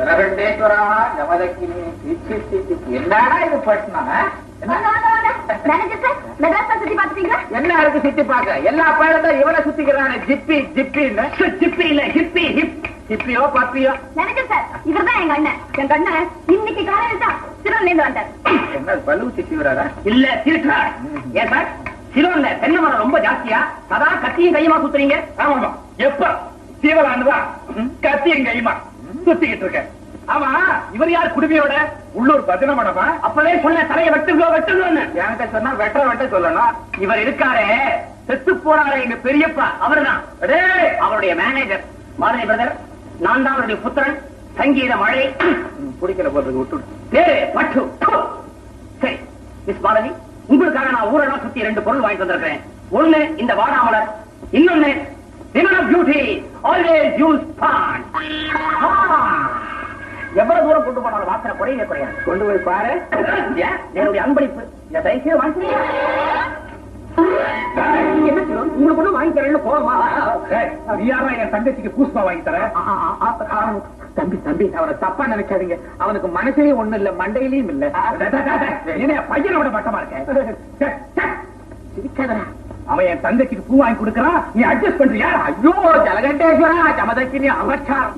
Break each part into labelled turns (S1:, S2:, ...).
S1: ஜலகண்டேஸ்வரா ஜமதக்கினி சிச்சி சிச்சி என்னடா இது பட்டினா
S2: வாங்க, வாங்க, வாங்க. மேனேஜர் சார், மெட்ராஸ் சுத்தி பாத்துட்டீங்களா?
S1: என்ன இருக்கு சுத்தி பார்க்க? எல்லா பழத்தான் இவனை சுத்திக்கிறானே. ஜிப்பி ஜிப்பி ஜிப்பி இல்ல ஹிப்பி ஹிப். ஹிப்பியோ பப்பியோ?
S2: சார், இவர்தான் எங்க அண்ணன். எங்க அண்ணன் இன்னைக்கு காலையில தான் இருந்து வந்தார்.
S1: என்ன பலு சித்திவராடா
S3: இல்ல திருட்டா ஏன் சார்? சிலோன்ல தென்னை மரம் ரொம்ப ஜாஸ்தியா? அதான் கத்தியும் கையுமா சுத்துறீங்க
S4: ஆமாமா. எப்ப? சீவலாண்டுதான் கத்தியும் கையுமா. சுத்திக்கிட்டு இருக்க ஆமா இவர் யார் குடுமையோட? உள்ளூர் பஜன மடமா
S3: அப்பவே சொன்ன தலையை வெட்டுங்க வெட்டுங்கன்னு.
S1: என்கிட்ட சொன்னா வெட்ட வெட்ட சொல்லணும்.
S3: இவர் இருக்காரே செத்து போனாரே எங்க பெரியப்பா அவர்தான்.
S4: டேய்,
S3: அவருடைய மேனேஜர் மாதவி பிரதர் நான் தான் அவருடைய புத்திரன். சங்கீத மழை.
S1: குடிக்கிற பிடிக்கிற விட்டு
S3: பேரு பட்டு. சரி மிஸ் பாரதி உங்களுக்காக நான் ஊரெல்லாம் சுத்தி ரெண்டு பொருள் வாங்கி வந்திருக்கிறேன். ஒண்ணு இந்த வாடாமலர். இன்னொன்னு women of beauty always use பான் எவ்வளவு தூரம் கொண்டு போனாலும் வாசனை குறையவே குறையாது.
S1: கொண்டு போய் பாரு?
S3: என்னுடைய அன்பளிப்பு. இந்த வாங்கி என்ன சொல்லும் உங்களுக்கு ஒண்ணு வாங்கி தரேன்னு போகமா
S4: யாரா என் தங்கச்சிக்கு பூஸ்பா வாங்கி தர?
S1: தம்பி தம்பி அவனை தப்பா நினைக்காதீங்க. அவனுக்கு மனசுலயும் ஒண்ணு இல்ல மண்டையிலயும் இல்ல.
S4: என்ன பையனோட மட்டமா இருக்க? டேய், டேய்,
S1: சிரிக்காதடா.
S4: அவன் என் தங்கச்சிக்கு பூ வாங்கி கொடுக்கறான் நீ அட்ஜஸ்ட் பண்றியா?
S1: ஐயோ ஜலகண்டேஸ்வரா ஜமதக்கினி அவர்ச்சார்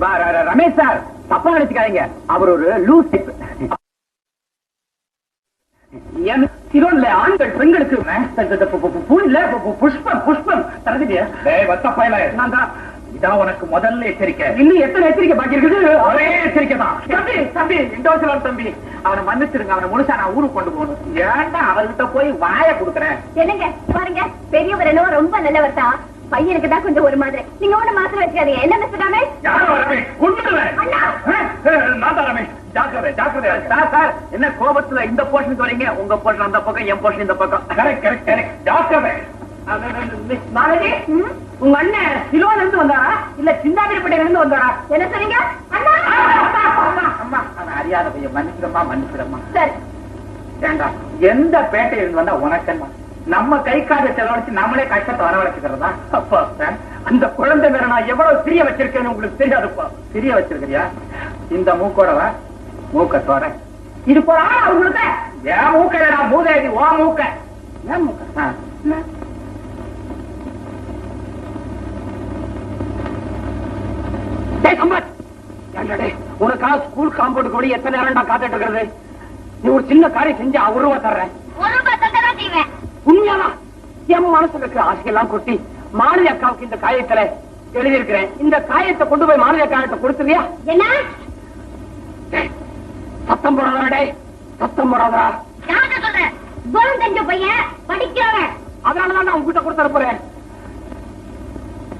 S3: ரமேஷ் சார் தப்பா நினைச்சுக்காதீங்க. அவர் ஒரு லூஸ் டைப் சிரோன்ல ஆண்கள் பெண்களுக்கு புஷ்பம் புஷ்பம். தரதுட்டியா நான் தான்
S4: இதான் உனக்கு முதல்ல எச்சரிக்கை.
S3: இன்னும் எத்தனை எச்சரிக்கை பாக்கி இருக்குது?
S4: ஒரே எச்சரிக்கை தான்
S1: தம்பி தம்பி இந்த தம்பி. அவனை மன்னிச்சிருங்க அவனை முழுசா நான் ஊருக்கு கொண்டு போகணும். ஏன்டா அவர்கிட்ட போய் வாய கொடுக்குறேன்
S2: என்னங்க? பாருங்க பெரியவர் என்னவோ ரொம்ப நல்லவர் தான். பையனுக்கு தான் கொஞ்சம் ஒரு மாதிரி. நீங்க ஒண்ணு மாத்திரம் வச்சுக்காதீங்க. என்ன மிஸ்டர் ரமேஷ்
S1: என்ன கோபத்துல இந்த போர்ஷனுக்கு வரீங்க? உங்க போர்ஷன் அந்த பக்கம் என் போர்ஷன் இந்த பக்கம்.
S4: கரெக்ட் கரெக்ட் கரெக்ட் ஜாக்கிரதை.
S3: மிஸ் மாலதி உங்க அண்ணன் சிலோன்ல இருந்து வந்தாரா? இல்ல சிந்தாதிரிப்பட்டையில இருந்து வந்தாரா?
S2: என்ன சொன்னீங்க? அண்ணா!
S1: அறியாத பையன் மன்னிச்சிடமா மன்னிச்சிடமா
S2: சரி.
S1: வேண்டாம் எந்த பேட்டையில இருந்து வந்தா உனக்கென்ன? நம்ம கை காசை செலவழிச்சு நம்மளே கஷ்டத்தை வரவழைச்சுக்கிறதா?
S3: அப்பா அந்த குழந்தை மேல நான் எவ்வளவு பிரிய வச்சிருக்கேன்னு உங்களுக்கு தெரியாதுப்பா.
S1: சிறிய வச்சிருக்கிறியா? இந்த மூக்கோடவா மூக்கத்தோட
S3: இது போறா உங்களுக்கு?
S1: ஏன் மூக்க நான் மூதேவி ஓ மூக்க.
S3: ஏன் மூக்க? சம்பத்! ஏன்டா டேய், உனக்காக ஸ்கூல் காம்பவுண்டுக்கு வெளியே எத்தனை நேரம்டா காத்துட்டு இருக்கிறது? நீ ஒரு சின்ன காரியம் செஞ்சு ஒரு ரூபா தர்றேன்.
S2: ஒரு ரூபாய் தான் செய்வேன்.
S3: உண்மையாவா? என் மனசுல இருக்கிற ஆசையெல்லாம் கொட்டி மாணவி அக்காவுக்கு இந்த காயத்துல எழுதியிருக்கிறேன். இந்த காயத்தை கொண்டு போய் மாணவி அக்காவிட்ட கொடுத்துருவியா
S2: என்ன?
S3: சத்தம் போடாதா சத்தம் போடாதா
S2: குணம் தெரிஞ்ச பையன் படிக்கிறவன்.
S3: அதனாலதான் நான் உங்ககிட்ட கொடுத்துட போறேன்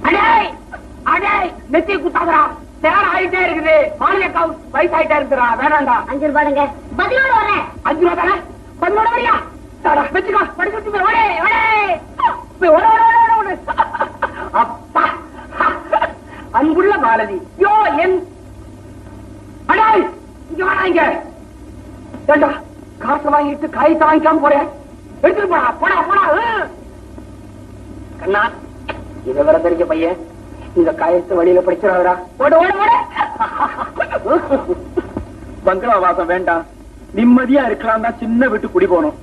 S3: அடே அடே நெத்தி குத்தாதரா நேரம் ஆயிட்டே இருக்குது. மாணவி அக்காவுக்கு வயசு ஆயிட்டே இருக்குறா வேணாண்டா
S2: அஞ்சு ரூபாய்ங்க பதினோடு வரேன்
S3: அஞ்சு ரூபா தானே பதினோட வரியா? தாடா, வச்சுக்கோ. படிச்சு வச்சு போய் ஓடே ஓடே. ஓட ஓட ஓட ஓட ஓட. அப்பா. அன்புள்ள பாரதி. யோ என் அடாய் இங்க வாடா இங்க. ஏண்டா காசு வாங்கிட்டு காயத்தை வாங்கிக்காம போறேன் எடுத்துட்டு போடா போடா போடா. கண்ணா இத வர தெரிஞ்ச பையன். இந்த காயத்தை வழியில படிச்சிடாதடா. ஓட ஓட.
S4: பங்களா வாசம் வேண்டாம் நிம்மதியா இருக்கலாம் தான் சின்ன விட்டு குடி போனோம்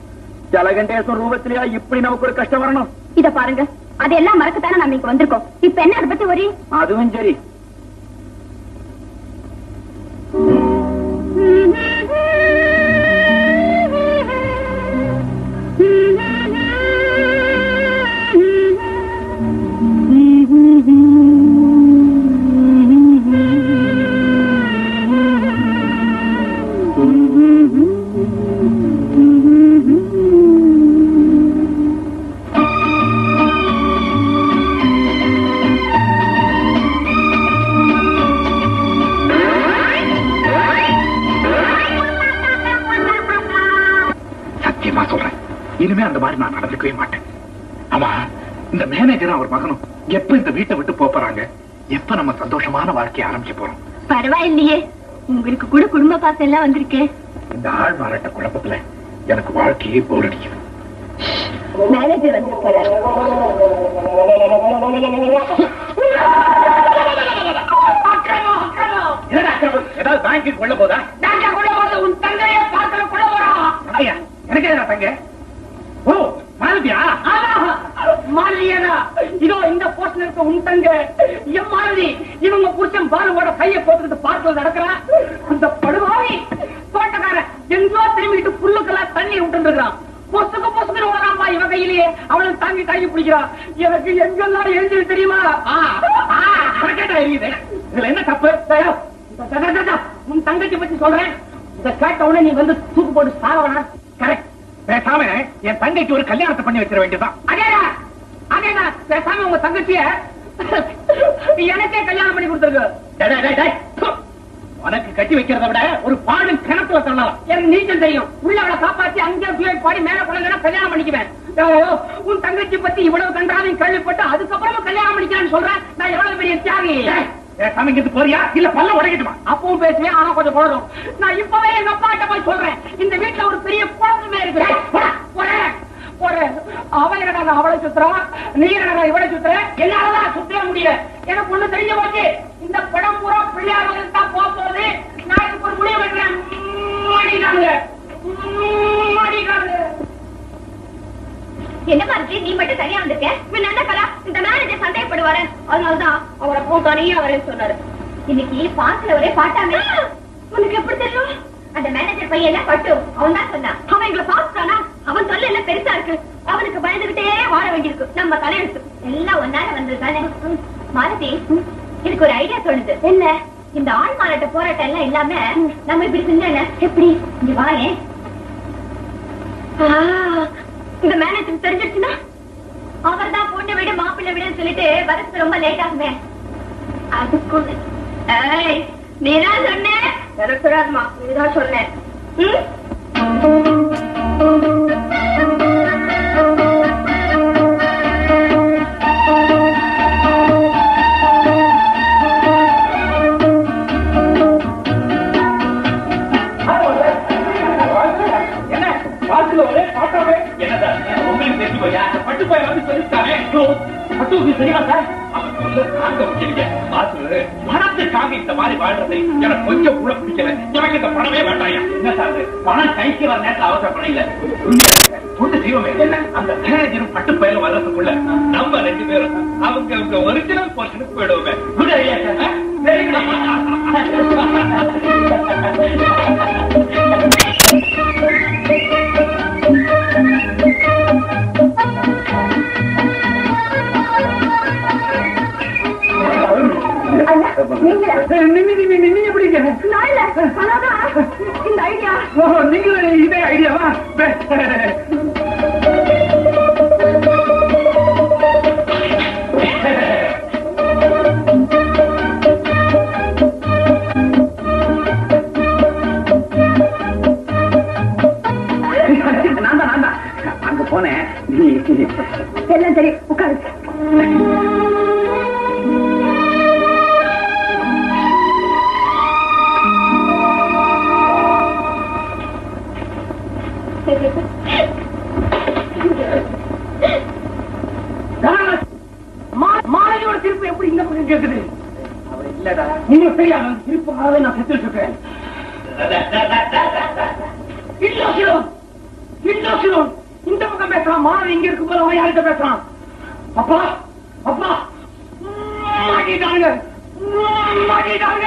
S4: ஜலகண்டேசன் ரூபத்திலேயா இப்படி நமக்கு ஒரு கஷ்டம் வரணும்?
S2: இத பாருங்க. அதெல்லாம் மறக்கத்தானே நம்ம இங்க வந்திருக்கோம். இப்ப என்ன அதை பத்தி ஒரு
S4: அதுவும் சரி. எப்ப நம்ம சந்தோஷமான வாழ்க்கைய ஆரம்பிக்க போறோம்?
S2: பரவாயில்லையே. உங்களுக்கு கூட குடும்ப பாசம் எல்லாம் வந்திருக்கு.
S4: இந்த ஆள் மாறாட்ட குழப்பத்துல எனக்கு வாழ்க்கையே போர் அடிக்குது.
S2: மேனேஜர்?
S4: ஏதாவது பேங்க்கு கொள்ள போதா? எனக்கு தங்க? ஓ மாலதியா?
S3: மாலதியனா இதோ இந்த போஸ்ட்ல இருக்க உன் தங்க என் மாலதி இவங்க புருஷன் பாலுவோட கைய போட்டுக்கிட்டு பார்க்கல நடக்கிறான் அந்த படுவாவி தோட்டக்காரன் எங்கோ திரும்பிட்டு புல்லுக்கெல்லாம் தண்ணி விட்டு இருக்கிறான் பொசுக்கு பொசுக்கு ஓடாமா இவ கையிலேயே. அவளை தாங்கி தாங்கி பிடிக்கிறான் எனக்கு எங்கெல்லாம் எழுதி தெரியுமா?
S4: ஆ, ஆ, அவனுக்கேடா எரியுது இதுல என்ன தப்பு?
S3: தயா, உன் தங்கச்சி பத்தி சொல்றேன். இந்த கேட்ட உடனே நீ வந்து தூக்கு போட்டு சாவனா
S4: கரெக்ட். பேசாம என் தங்கைக்கு ஒரு கல்யாணத்தை பண்ணி வச்சிட வேண்டியதுதான்.
S3: அதேடா அதேடா பேசாம உங்க தங்கச்சிய எனக்கே கல்யாணம் பண்ணி கொடுத்துருக்கு.
S4: உனக்கு கட்டி வைக்கிறத விட ஒரு பாடும் கிணத்துல தள்ளலாம்.
S3: எனக்கு நீச்சல் தெரியும். உள்ள அவளை காப்பாத்தி அங்கே பிளேட் பாடி மேல குழந்தை கல்யாணம் பண்ணிக்குவேன். உன் தங்கச்சி பத்தி இவ்வளவு கண்டாலும் கேள்விப்பட்டு அதுக்கப்புறமா கல்யாணம் பண்ணிக்கிறேன்னு சொல்றேன். நான் எவ்வளவு பெரிய தியாகி?
S4: இங்கிருந்து போறியா? இல்ல பல்ல உடைக்கட்டுமா?
S3: அப்பவும் பேசுவேன் ஆனா கொஞ்சம் குழரும் நான் இப்பவே எங்க அப்பா கிட்ட போய் சொல்றேன். இந்த வீட்டுல ஒரு பெரிய குழந்தைமே இருக்கு. போறேன். அவன் என்னடா அவளை சுத்துறான்? நீ என்னடா இவளை சுத்துற என்னாலதான் சுத்தவே முடியல. எனக்கு ஒண்ணு தெரிஞ்ச போச்சு. இந்த படம் பூரா பிள்ளையார் தான் போக போகுது. நான் இதுக்கு ஒரு முடிவு வைக்கிறேன் மாடிக்காங்க மாடிக்காங்க
S2: என்ன மாதிரி நீ மட்டும் தனியா வந்திருக்க? இவன் நல்ல கலா. இந்த மேனேஜர் சந்தேகப்படுவாரு. அதனாலதான் அவரை போ தனியா வரேன்னு சொன்னாரு. இன்னைக்கு பாட்டுல ஒரே பாட்டாங்க உனக்கு எப்படி தெரியும்? அந்த மேனேஜர் பையன் என்ன பட்டு அவன் தான் சொன்னான். அவன் எங்களை பார்த்தானா அவன் தொல்லை எல்லாம் பெருசா இருக்கு. அவனுக்கு பயந்துகிட்டே வாழ வேண்டியிருக்கு. நம்ம தலையெழுத்து எல்லாம் ஒன்னால வந்தது தானே மாலதி எனக்கு ஒரு ஐடியா தோணுது. என்ன? இந்த ஆள் மாறாட்ட போராட்டம் எல்லாம் இல்லாம நம்ம இப்படி செஞ்சா என்ன எப்படி? இங்க ஆ, இந்த மேனேஜர் தெரிஞ்சிருச்சுன்னா? அவர் தான் பொண்ணை விட மாப்பிள்ளை விட சொல்லிட்டு வரது ரொம்ப லேட் ஆகுமே. அதுக்குள்ள ஏய், நீதான் சொன்ன
S4: நடக்கிறாருமா இதுதான் சொன்னேன். என்னதான் உங்களுக்கு தெரிஞ்சு போயா பட்டு போய் வந்து சொல்லிட்டானே பட்டு தெரியுமா சார் பணத்துக்காக இந்த மாதிரி வாழ்றது எனக்கு கொஞ்சம் கூட பிடிக்கல. எனக்கு இந்த பணமே வேண்டாயா என்ன சார் இது? பணம் கைக்கு வர நேரத்தில் அவசரப்பட இல்ல. ஒன்று செய்வோமே அந்த மேனேஜரும் பட்டு பயில வர்றதுக்குள்ள நம்ம ரெண்டு பேரும் அவங்க அவங்க ஒரிஜினல் போர்ஷனுக்கு போயிடுவோமே. நீங்க எப்படிங்க
S2: நான் இல்ல, இந்த ஐடியா
S4: ஓ இதே ஐடியாவா
S3: பக்கம் பேசுறான் மாணவன் இங்க இருக்கும் போது அவன் யார்கிட்ட பேசுறான் அப்பா அப்பா. மாட்டிட்டாங்க மாட்டிட்டாங்க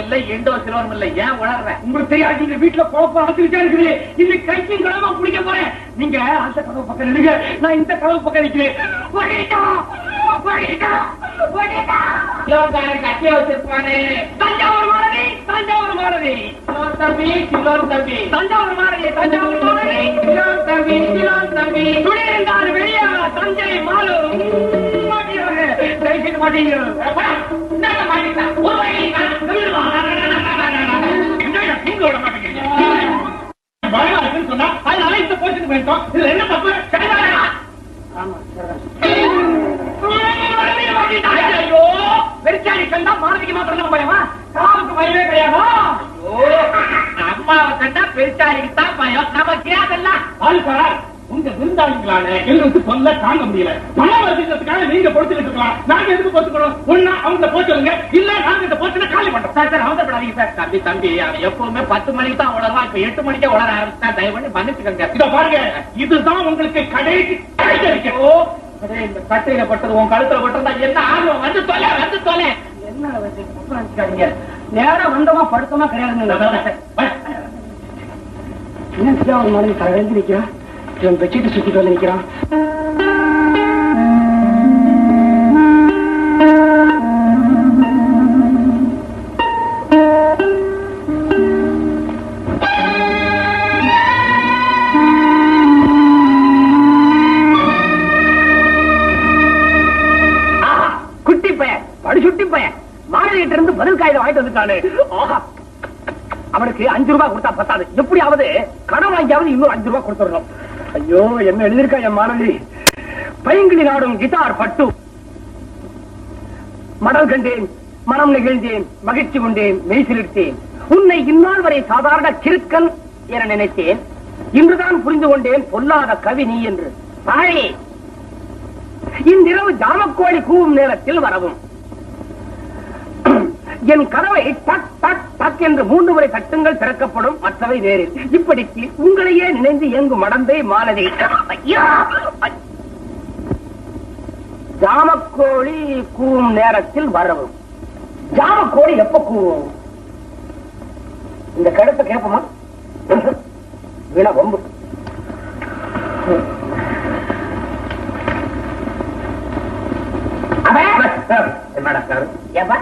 S1: இல்ல இண்டோ இல்ல. ஏன் உணர்ற
S3: உங்களுக்கு தெரியாது நீங்க வீட்டுல குழப்பம் நடந்துகிட்டே இருக்குது. இன்னைக்கு கைக்கும் கடமா பிடிக்க போறேன். நீங்க அந்த கதவு பக்கம் நான் இந்த கதவு பக்கம் நிக்கிறேன்.
S1: வச்சிருப்பானே.
S3: தஞ்சாவூர் மாணவி தஞ்சாவூர்
S1: தம்பி சிலோன் தம்பி
S3: தஞ்சாவூர் மாணவி தஞ்சாவூர் மாணவி
S1: சிலோன் தம்பி சிலோன் தம்பி
S3: துணி இருந்தால் வெளியே தஞ்சை மாலு மாட்டிடுவாங்க தயவுசெய்து மாட்டீங்க
S4: பயமா இருக்குன்னு சொன்னா அதனால இந்த போச்சுக்கு போயிட்டோம் இதுல என்ன
S3: தான் பயம்.
S1: நமக்கு அதெல்லாம்?
S4: ஆளு சார் உங்க விருந்தாளிகளான எங்களுக்கு சொல்ல தாங்க முடியல. பணம் வருதுங்கிறதுக்காக நீங்க பொறுத்துக்கிட்டு இருக்கலாம். நாங்க எதுக்கு பொறுத்துக்கணும் ஒண்ணா அவங்க போச்சுருங்க இல்ல நாங்க இந்த போச்சுனா காலி பண்றோம்.
S3: சார் சார் அவசரப்படாதீங்க சார். தம்பி தம்பி அவன் எப்பவுமே பத்து மணிக்கு தான் உளறான் இப்ப எட்டு மணிக்கே உளர ஆரம்பிச்சா தயவு பண்ணி மன்னிச்சுக்கோங்க.
S4: இத பாருங்க இதுதான் உங்களுக்கு கடைக்கு கிடைக்க.
S3: ஓ அடே, இந்த கட்டையில பட்டது உன் கழுத்துல பட்டிருந்தா என்ன ஆகும் வந்து தொலை வந்து தொலை. என்ன வந்து தப்பா நினைச்சுக்காதீங்க. நேரா வந்தோமா படுத்தோமா கிடையாதுங்க என்ன விஜயா ஒரு மாதிரி கலந்து நிற்கிறான்? இவன் பெட்ஷீட் சுத்திட்டு வந்து நிற்கிறான். ஆஹா, குட்டி பையன் படுசுட்டி பையன். மாணவிகிட்ட இருந்து பதில் காகிதம் வாங்கிட்டு வந்துட்டானு. அவனுக்கு அஞ்சு ரூபாய் கொடுத்தா பத்தாது. எப்படியாவது கடன் வாங்கியாவது இன்னும் அஞ்சு ரூபாய் கொடுத்துடணும். ஐயோ என்ன எழுதியிருக்கா என் மாணவி? பைங்கிலி நாடும் கிட்டார் பட்டு. மடல் கண்டேன் மனம் நெகிழ்ந்தேன் மகிழ்ச்சி கொண்டேன் மெய்சிலிர்த்தேன் உன்னை இந்நாள் வரை சாதாரண கிறுக்கன் என நினைத்தேன். இன்றுதான் புரிந்து கொண்டேன் பொல்லாத கவி நீ என்று. தாயே இன்றிரவு ஜாமக்கோழி கூவும் நேரத்தில் வரவும். என் கதவை டக் டக் டக் என்று மூன்று முறை தட்டுங்கள் திறக்கப்படும் மற்றவை வேறில் இப்படிக்கு உங்களையே நினைந்து இயங்கும் மடந்தை மாலதி! ஜாமக்கோழி கூவும் நேரத்தில் வரவும் ஜாமக்கோழி எப்ப கூவும்? இந்த கடுப்பை கேட்போமா? வீணா வம்பு. சார் ஏப்பா?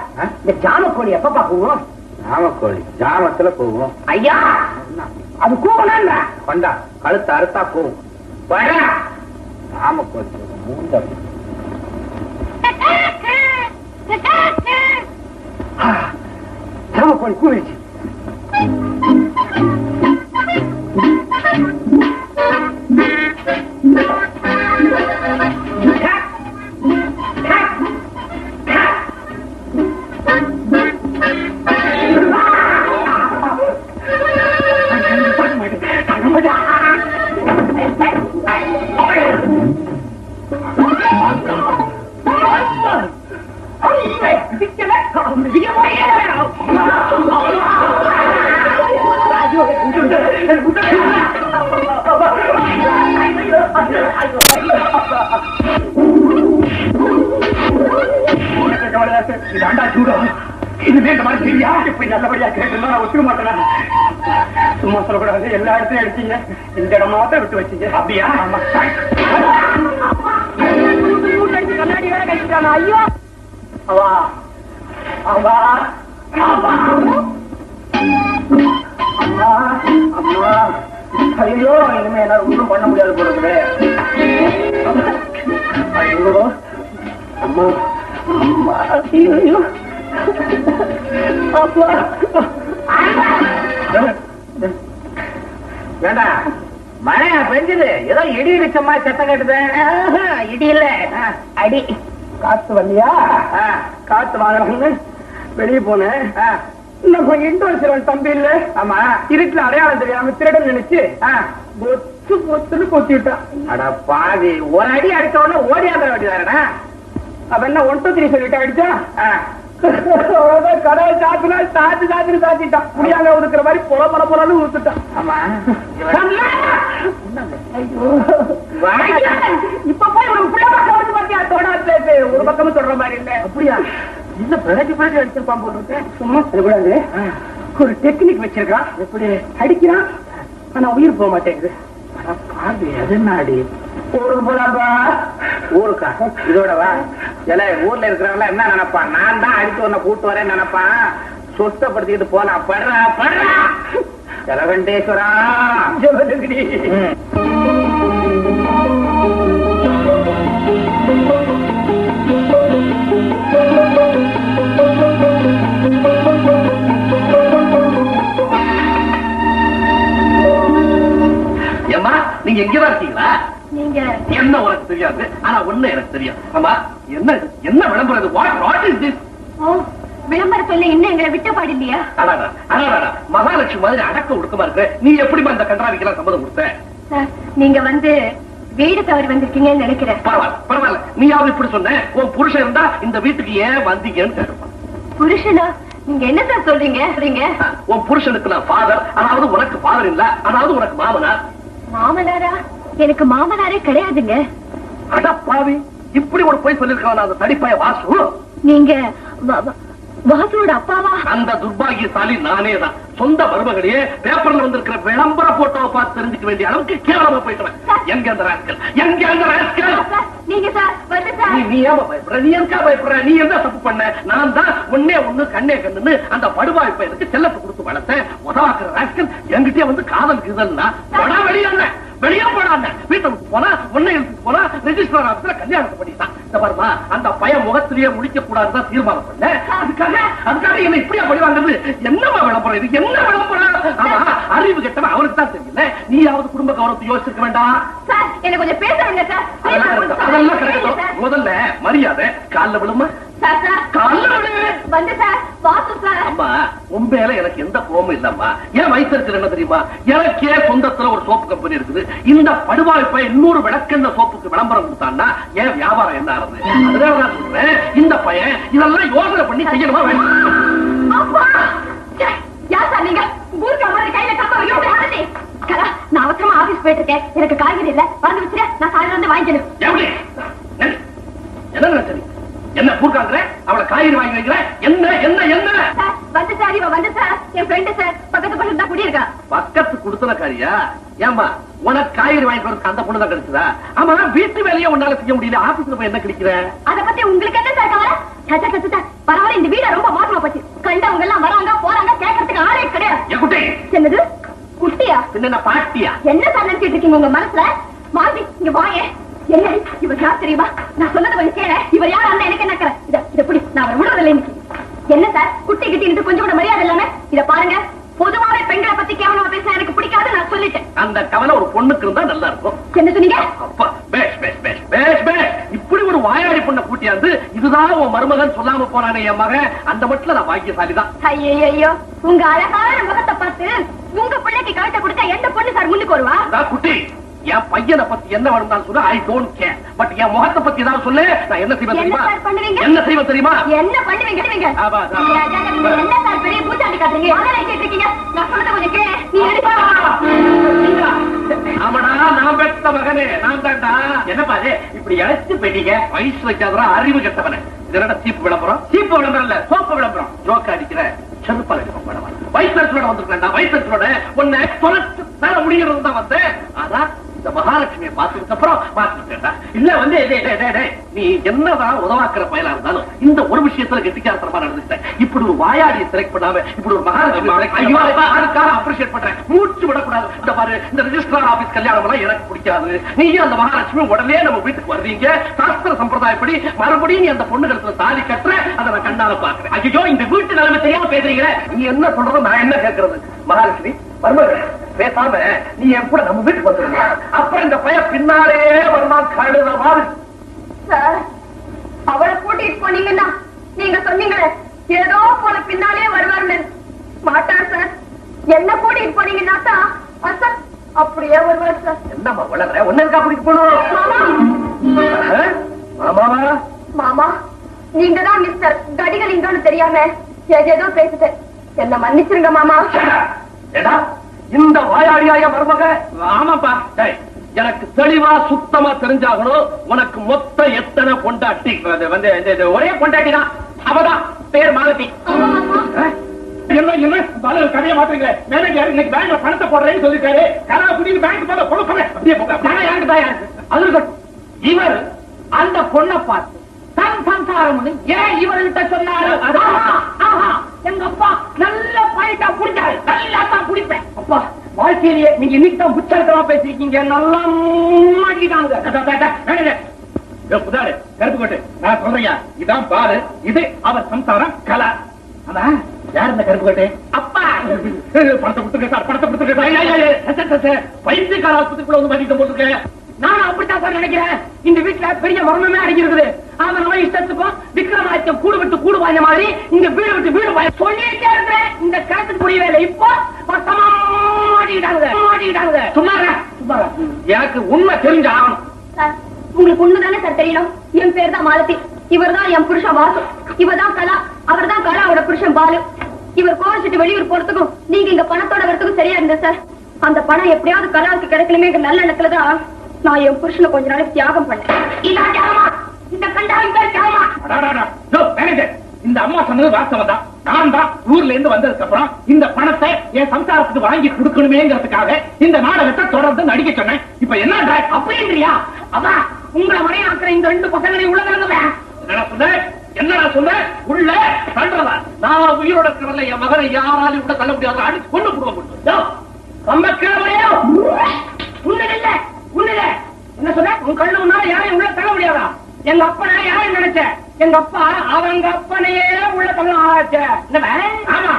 S3: இந்த ஜாமக்கோழி எப்பப்பா கூவும்
S5: ஜாமக்கோழி ஜாமத்துல போகும்.
S3: ஐயா அது கூவனா
S5: கொண்டா கழுத்து அறுத்தா போகும். ஜாமக்கோழி மூந்த
S3: ஜாமக்கோழி கூவிடுச்சு. சொல்லக்கூடாது எல்லா இடத்தையும் அடிச்சீங்க இந்த இடம் மாத்திரம் விட்டு வச்சீங்க. அப்படியா? கண்ணாடி வேற கழிச்சுட்டானா ஐயோ. அவா. அவா. அம்மா. அம்மா. ஐயோ இனிமே என்னால ஒன்றும் பண்ண முடியாது இருக்குது ஐயோ. அம்மா. அம்மா. ஐயோ அப்பா ஏண்டா? மழையா பெஞ்சது? ஏதோ இடி இடிச்ச மாதிரி சத்தம் கட்டுது. இடி இல்ல. அடி. காத்து வரலையா? காத்து வாங்கலாம்னு வெளியே போனேன். நம்ம இன்டோர் தம்பி இல்ல? ஆமா. இருட்டுல அடையாளம் தெரியாம திருடன் நினைச்சு பொத்து பொத்துன்னு கொத்தி விட்டான் அட பாவி ஒரு அடி அடிச்ச உடனே ஓடியாந்த வேண்டியதாரடா அவன் என்ன ஒன் டூ த்ரீ சொல்லிட்டு அடிச்சா? கடவுள் சாத்தினா சாத்து சாத்துன்னு சாத்திட்டான். முடியாங்க ஒதுக்குற மாதிரி பொல பொல பொலன்னு ஊத்துட்டான் ஆமா. இப்ப போய் ஒரு பிள்ளை பக்கம் வந்து பாத்தியா? தொடா பேசு. ஒரு பக்கமும் தொடர மாதிரி இல்ல. அப்படியா? என்ன பிறகு பிறகு அடிச்சிருப்பான் போட்டு சும்மா சொல்லக்கூடாது. ஒரு டெக்னிக் வச்சிருக்கான். எப்படி? அடிக்கிறான். ஆனா உயிர் போக மாட்டேங்குது. நாடி ஊருக்கு போலாம்பா. ஊருக்கா? இதோட வா. இல்ல ஊர்ல இருக்கிறவங்க என்ன நினைப்பான் நான் தான் அடிச்சு உன்னை கூட்டு வரேன்னு நினைப்பான். சுத்தப்படுத்திக்கிட்டு போலாம். படுறா படுறா. ஜலகண்டேஸ்வரா
S5: என்ன உனக்கு தெரியாது? ஆனா ஒண்ணு எனக்கு தெரியும். ஆமா என்ன? என்ன விளம்பரம் what is this?
S6: ஓ விளம்பரத்துல இன்னும் எங்களை விட்ட பாடு இல்லையா?
S5: மகாலட்சுமி மாதிரி அடக்க ஒடுக்கமா இருக்கு நீ எப்படிமா இந்த கன்றாவிக்கெல்லாம் சம்மதம் கொடுத்த?
S2: நீங்க வந்து வீடு தவறி வந்திருக்கீங்கன்னு நினைக்கிறேன்.
S5: பரவாயில்ல பரவாயில்ல. நீயாவது இப்படி சொன்ன. உன் புருஷன் இருந்தா இந்த வீட்டுக்கு ஏன் வந்தீங்கன்னு கேட்பான்
S2: புருஷனா? நீங்க என்ன சார் சொல்றீங்க? சொல்றீங்க?
S5: உன் புருஷனுக்கு நான் ஃபாதர் அதாவது உனக்கு ஃபாதர் இல்ல அதாவது உனக்கு மாமனார்.
S2: மாமனாரா? எனக்கு மாமனாரே கிடையாதுங்க.
S5: அடப்பாவி இப்படி ஒரு போய் சொல்லிருக்கான் அந்த தடிப்பாய வாசு?
S2: நீங்க வாசுவோட அப்பாவா?
S5: அந்த துர்பாகியசாலி நானே தான் சொந்த மருமகளையே பேப்பர்ல வந்திருக்கிற விளம்பர போட்டோவை பார்த்து தெரிஞ்சுக்க வேண்டிய அளவுக்கு கேவலமா போயிட்டவன். எங்க அந்த ராஸ்கல்? எங்க அந்த ராஸ்கல்?
S2: நீங்க சார் வந்து சார்.
S5: நீ நீ ஏன் பயப்படுற? நீ எதுக்கா பயப்படுற? நீ என்ன தப்பு பண்ண? நான் தான் ஒன்னே ஒண்ணு கண்ணே கண்ணுன்னு அந்த படுவாய் பையனுக்கு செல்லத்தை கொடுத்து வளர்த்தேன். உதவாக்குற ராஸ்கல் என்கிட்டயே வந்து காதல் கிதல்னா வெளியே வெளியே போடா அண்ணன் வீட்டை விட்டு போனா உன்னை எடுத்துட்டு போனா ரெஜிஸ்டர் ஆபீஸ்ல கல்யாணத்தை பண்ணிட்டான். இந்த பாருமா அந்த பையன் முகத்திலேயே முடிக்க கூடாதுதான் தீர்மானம் பண்ண அதுக்காக அதுக்காக என்ன இப்படியா பழி வாங்குறது? என்னமா விளம்பரம் இது? என்ன விளம்பரம்? ஆமா அறிவு கெட்டவன் அவனுக்கு தான் தெரியல. நீயாவது குடும்ப கௌரவத்தை யோசிச்சிருக்க வேண்டாம்.
S2: சார் என்ன கொஞ்சம் பேச சார்.
S5: அதெல்லாம் கிடைக்கட்டும். முதல்ல மரியாதை கால்ல விழுமா? எனக்கு எந்த கோபமும் இல்லம்மா. ஏன் வயிற்றுல என்ன தெரியுமா? எனக்கே சொந்தத்துல ஒரு சோப்பு கம்பெனி இருக்குது. இந்த படுவாய்ப்ப இன்னொரு விளக்கெண்ண சோப்புக்கு விளம்பரம் கொடுத்தான்னா ஏன் வியாபாரம் என்ன ஆகுது? அதனால நான் சொல்றேன். இந்த பையன் இதெல்லாம் யோசனை பண்ணி செய்யணுமா
S2: நான் அவசரமா ஆபீஸ் போயிட்டு இருக்கேன் எனக்கு காய்கறி இல்ல. வந்து வச்சுட்டு நான் சாயந்தரம் வந்து வாங்கிக்கணும்.
S5: என்ன? நினைச்சது என்ன பூர்க்காங்கிற அவளை காய்கறி வாங்கி வைக்கிற என்ன என்ன என்ன?
S2: வந்து சார் இவ வந்து சார். என் ஃப்ரெண்டு சார். பக்கத்து பக்கத்து தான் குடியிருக்கா.
S5: பக்கத்து குடுத்தன காரியா? ஏமா உனக்கு காய்கறி வாங்கி வரதுக்கு அந்த பொண்ணு தான் கிடைச்சதா? ஆமா வீட்டு வேலையை உன்னால செய்ய முடியல. ஆபீஸ்ல போய் என்ன கிடைக்கிற?
S2: அத பத்தி உங்களுக்கு என்ன சார் கவலை? சச்சா சச்சா பரவாயில்ல இந்த வீட ரொம்ப மோசமா போச்சு. கண்டவங்க எல்லாம் வராங்க போறாங்க கேட்கறதுக்கு ஆளே கிடையாது.
S5: குட்டி!
S2: என்னது? குட்டியா?
S5: என்ன பாட்டியா?
S2: என்ன சார் நினைச்சிட்டு இருக்கீங்க உங்க மனசுல? மாந்தி இங்க வாயே என்ன இவர் யார் தெரியுமா? நான் சொன்னது கொஞ்சம் கேள. இவர் யார் அந்த எனக்கு என்ன இத இத புடி நான் அவரை விடுறதில்லை இன்னைக்கு. என்ன சார் குட்டி கிட்டி கொஞ்சம் கூட மரியாதை இல்லாம? இத பாருங்க. பொதுவாவே பெண்களை பத்தி கேவலமா பேச எனக்கு பிடிக்காது நான் சொல்லிட்டேன்.
S5: அந்த கவலை ஒரு பொண்ணுக்கு இருந்தா நல்லா இருக்கும்.
S2: என்ன சொன்னீங்க?
S5: அப்பா பேஷ் பேஷ் பேஷ் பேஷ் பேஷ். இப்படி ஒரு வாயாடி பொண்ண கூட்டியாந்து இதுதான் உன் மருமகன் சொல்லாம போனானே என் மகன். அந்த மட்டும் நான் பாக்கியசாலிதான்.
S2: ஐயோ உங்க அழகான முகத்தை பார்த்து உங்க பிள்ளைக்கு கழுத்தை கொடுக்க எந்த பொண்ணு சார் முன்னுக்கு வருவா?
S5: குட்டி. என் பையனை பத்தி என்ன வேணும்னு சொல்ல. ஐ டோன்ட் கேர் பட் என் முகத்தை பத்தி ஏதாவது சொல்லு. நான் என்ன செய்வேன் தெரியுமா? என்ன செய்வேன் தெரியுமா?
S2: என்ன பண்ணுவீங்க. நீங்க என்ன சார் பெரிய பூச்சாண்டி காட்டுறீங்க? மகனை கேட்டு இருக்கீங்க நான் சொன்னதை கொஞ்சம் கேளு. நீ எடுப்பா
S5: ஆமாடா நான் பெத்த மகனே. நான் தான்டா. என்னப்பா அது இப்படி இழைச்சு போயிட்டீங்க. வயசு வைக்காதரா அறிவு கெட்டவனே. இது என்னடா சீப்பு விளம்பரம். சீப்பு விளம்பரம் இல்ல சோப்பு விளம்பரம். ஜோக்க அடிக்கிற செருப்பால் அடிக்கும் மேடம் வயசுலோட வந்திருக்கேன்டா. வயசுலோட உன்னை தொலைச்சு தர முடிகிறது தான் வந்தேன். ஆனா இந்த மகாலட்சுமியை பார்த்ததுக்கு அப்புறம் பார்த்துட்டேன்டா இல்ல வந்து நீ என்னதான் உதவாக்குற பயலா இருந்தாலும் இந்த ஒரு விஷயத்துல கெட்டிக்காரத்தனமா நடந்துட்டேன் இப்படி ஒரு வாயாடியை செலக்ட் பண்ணாம இப்படி ஒரு மகாலட்சுமி அப்ரிஷியேட் பண்றேன். மூச்சு விடக்கூடாது. இந்த பாரு இந்த ரெஜிஸ்ட்ரார் ஆபீஸ் கல்யாணம் எல்லாம் எனக்கு பிடிக்காது. நீயும் அந்த மகாலட்சுமி உடனே நம்ம வீட்டுக்கு வர்றீங்க சாஸ்திர சம்பிரதாயப்படி மறுபடியும் நீ அந்த பொண்ணு கழுத்துல தாலி கட்டுற. அதை நான் கண்ணால பாக்குறேன் ஐயோ இந்த வீட்டு நிலைமை தெரியாம பேசுறீங்களே. நீ என்ன சொல்றது நான் என்ன கேட்கறது மகாலட்சுமி மருமகளே பேசாம நீ என் கூட நம்ம வீட்டுக்கு வந்துருங்க அப்புறம் இந்த பையன் பின்னாலே வருவான் கழுத மாதிரி.
S2: சார் அவளை கூட்டிட்டு போனீங்கன்னா நீங்க சொன்னீங்களே ஏதோ போல பின்னாலே வருவார்னு மாட்டார் சார். என்ன கூட்டிட்டு போனீங்கன்னா தான் அப்படியே வருவார் சார்.
S5: என்னம்மா வளர்ற? ஒன்னு இருக்கா பிடிக்க போகணும்? ஆமாவா
S2: மாமா நீங்க தான் மிஸ்டர் கடிகலிங்கம்னு தெரியாம ஏதேதோ பேசிட்டேன். என்ன மன்னிச்சிருங்க மாமா.
S5: ஏடா இந்த வாயாடியாய மருமக. ஆமாப்பா. எனக்கு தெளிவா சுத்தமா தெரிஞ்சாகணும். உனக்கு மொத்த எத்தனை பொண்டாட்டி? வந்து ஒரே பொண்டாட்டி தான். அவதான் பேர் மாலதி.
S4: என்ன என்ன? பால கதையை மாத்துறீங்க மேனேஜர் இன்னைக்கு பேங்க்ல பணத்தை போடுறேன்னு சொல்லிருக்காரு கரா புடிங்க பேங்க் அப்படியே போங்க.
S5: பணம் யாருக்கு தான் யாருக்கு? அது. இவர் அந்த பொண்ணை பார்த்து தன் சம்சாரம்னு ஏன் இவர்கிட்ட சொன்னாரு? எங்க அப்பா நல்ல பாயிட்டா புடிச்சாரு. நல்லா தான் குடிப்பேன் அப்பா வாழ்க்கையிலேயே நீங்க இன்னைக்கு தான் புத்தகத்தமா பேசிருக்கீங்க நல்லா மாட்டிட்டாங்க
S4: புதாரு கருப்பு கொட்டு. நான் சொல்றேன் இதான் பாரு இது அவர் சம்சாரம் கலா. ஆனா யார் இந்த கருப்பு கொட்டு?
S5: அப்பா.
S4: பணத்தை கொடுத்துருக்க சார் பணத்தை கொடுத்துருக்க
S5: பைத்தியக்கார ஆஸ்பத்திரிக்குள்ள வந்து மாட்டிட்டு போட்டுருக்கேன். நானும் அப்படித்தான் சார் நினைக்கிறேன். இந்த வீட்டுல பெரிய மர்மமே அடங்கிருக்குது அவன் இஷ்டத்துக்கும் விக்ரமாதித்யம் கூடு விட்டு கூடு வாய்ந்த மாதிரி இந்த வீடு விட்டு வீடு வாய் சொல்லிட்டே இருக்கிறேன் இந்த கணக்கு புரியவே இல்லை இப்போ மொத்தமா மாட்டிக்கிட்டாங்க. மாட்டிக்கிட்டாங்க. சும்மா
S4: எனக்கு உண்மை தெரிஞ்சு ஆகணும்
S2: உங்களுக்கு உண்மைதானே சார் தெரியணும்? என் பேர் தான் மாலதி. இவர் தான் என் புருஷன் வாசு. இவர் தான் கலா. அவர் தான் கலாவோட புருஷன் பாலு. இவர் கோவிச்சிட்டு வெளியூர் போறதுக்கும் நீங்க இங்க பணத்தோட வரதுக்கும் சரியா இருந்தது சார். அந்த பணம் எப்படியாவது கலாவுக்கு கிடைக்கணுமே நல்ல இடத்துலதான் நான் என் புருஷனை கொஞ்ச நாளைக்கு தியாகம் பண்ணேன். இந்த
S4: இந்த அம்மா சொன்னது வாஸ்தவம் தான். நான் தான் ஊர்ல இருந்து வந்ததுக்கு அப்புறம் இந்த பணத்தை என் சம்சாரத்துக்கு வாங்கி கொடுக்கணுமேங்கிறதுக்காக இந்த நாடகத்தை தொடர்ந்து நடிக்க சொன்னேன். இப்ப என்ன
S3: அப்படின்றியா? அவா உங்களை மனையாக்குற இந்த ரெண்டு பசங்களையும் உள்ள என்ன
S4: என்னடா சொன்ன என்னடா சொல்ல உள்ள தள்ளுறதா நான் உயிரோட இருக்கிறவங்கள என் மகனை யாராலையும் கூட தள்ள முடியாது அடிச்சு கொண்டு போடுவோம். முடியும்
S3: ரொம்ப கிழமையோ உன்னில உன்னில என்ன சொல்ற உன் கண்ணு முன்னால யாரையும் உள்ள தள்ள முடியாதா? எங்க அப்பனை யாரும் நினைச்ச எங்க அப்பா அவங்க அப்பனையே உள்ள தள்ள ஆச்சு
S4: ஆமா.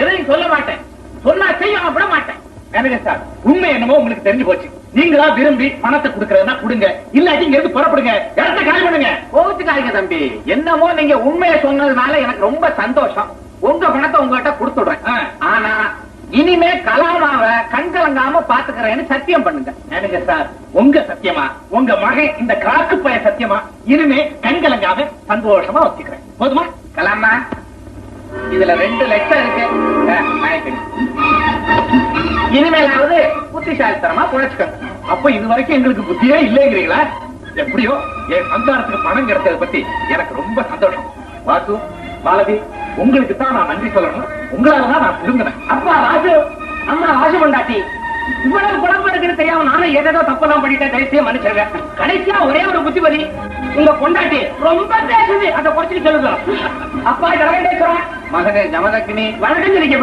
S4: எதையும் சொல்ல மாட்டேன். சொன்னா செய்யாம விட மாட்டேன். சார் உண்மை என்னமோ உங்களுக்கு தெரிஞ்சு போச்சு. நீங்களா விரும்பி பணத்தை கொடுக்கறதுனா கொடுங்க. இல்லாட்டி இங்க இருந்து புறப்படுங்க. இடத்த காலி பண்ணுங்க.
S1: கோவிச்சுக்காதீங்க தம்பி. என்னமோ நீங்க உண்மையை சொன்னதுனால எனக்கு ரொம்ப சந்தோஷம். உங்க பணத்தை உங்ககிட்ட கொடுத்துடுறேன். ஆனா இனிமே கலாமாவ கண்கலங்காம பாத்துக்கிறேன்னு சத்தியம் பண்ணுங்க.
S4: Manager sir? உங்க சத்தியமா? உங்க மகன் இந்த காக்கு பய சத்தியமா? இனிமே கண்கலங்காம சந்தோஷமா வச்சுக்கிறேன். போதுமா?
S1: கலாமா இதுல ரெண்டு லட்சம் இருக்கு. இனிமேலாவது புத்திசாலித்தனமா குழைச்சுக்கோங்க
S4: அப்ப இது வரைக்கும் எங்களுக்கு புத்தியே இல்லைங்கிறீங்களா? எப்படியோ என் சந்தானத்துக்கு பணம் கிடைச்சதை பத்தி எனக்கு ரொம்ப சந்தோஷம். வாசு பாலதி உங்களுக்கு தான் நான் நன்றி சொல்லணும். உங்களால தான் நான் திரும்பினேன்
S3: அப்பா ராஜு அம்மா ராஜு பொண்டாட்டி இவ்வளவு குழப்பம் இருக்குன்னு தெரியாம நானும் ஏதேதோ தப்பெல்லாம் பண்ணிட்டேன் தயவுசெய்து மன்னிச்சிருங்க. கடைசியா ஒரே ஒரு புத்திமதி உங்க பொண்டாட்டி ரொம்ப பேசுது அதை குறைச்சிட்டு சொல்லுங்க. அப்பா கடவேண்டேஸ்வரன்
S1: மகனே ஜமதக்கினி.
S3: வணக்கம் சொல்லிக்க